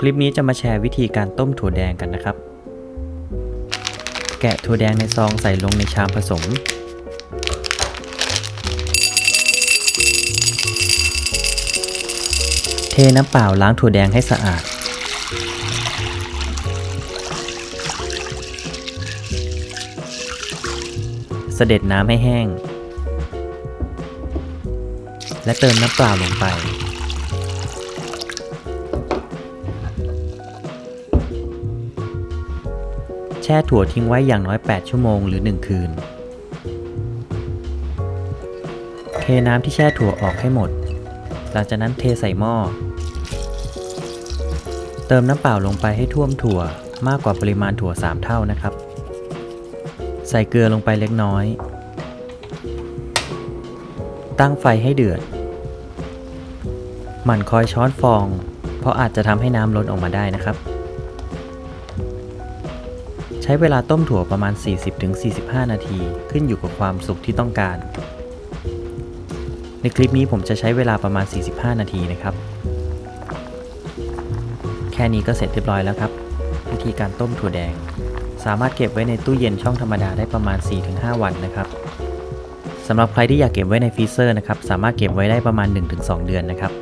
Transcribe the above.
คลิปนี้จะมาแชร์วิธีการต้มถั่วแดงกันนะครับ แกะถั่วแดงในซองใส่ลงในชามผสม เทน้ำเปล่าล้างถั่วแดงให้สะอาด เสด็จน้ำให้แห้ง และเติมน้ำเปล่าลงไป แช่ถั่วทิ้งไว้อย่างน้อย 8 ชั่วโมงหรือ 1 คืน เทน้ำที่แช่ถั่วออกให้หมด หลังจากนั้นเทใส่หม้อ เติมน้ำเปล่าลงไปให้ท่วมถั่วมากกว่าปริมาณถั่ว 3 เท่านะครับ ใส่เกลือลงไปเล็กน้อย ตั้งไฟให้เดือด หมั่นคอยช้อนฟอง เพราะอาจจะทำให้น้ำล้นออกมาได้นะครับ ใช้เวลาต้มถั่วประมาณ 40-45 นาที ขึ้นอยู่กับความสุกที่ต้องการ ในคลิปนี้ผมจะใช้เวลาประมาณ 45 นาทีนะครับ แค่นี้ก็เสร็จเรียบร้อยแล้วครับ วิธีการต้มถั่วแดง สามารถเก็บไว้ในตู้เย็นช่องธรรมดาได้ประมาณ 4-5 วันนะครับสำหรับใครที่อยากเก็บไว้ในฟรีเซอร์นะครับ สามารถเก็บไว้ได้ประมาณ 1-2 เดือนนะครับ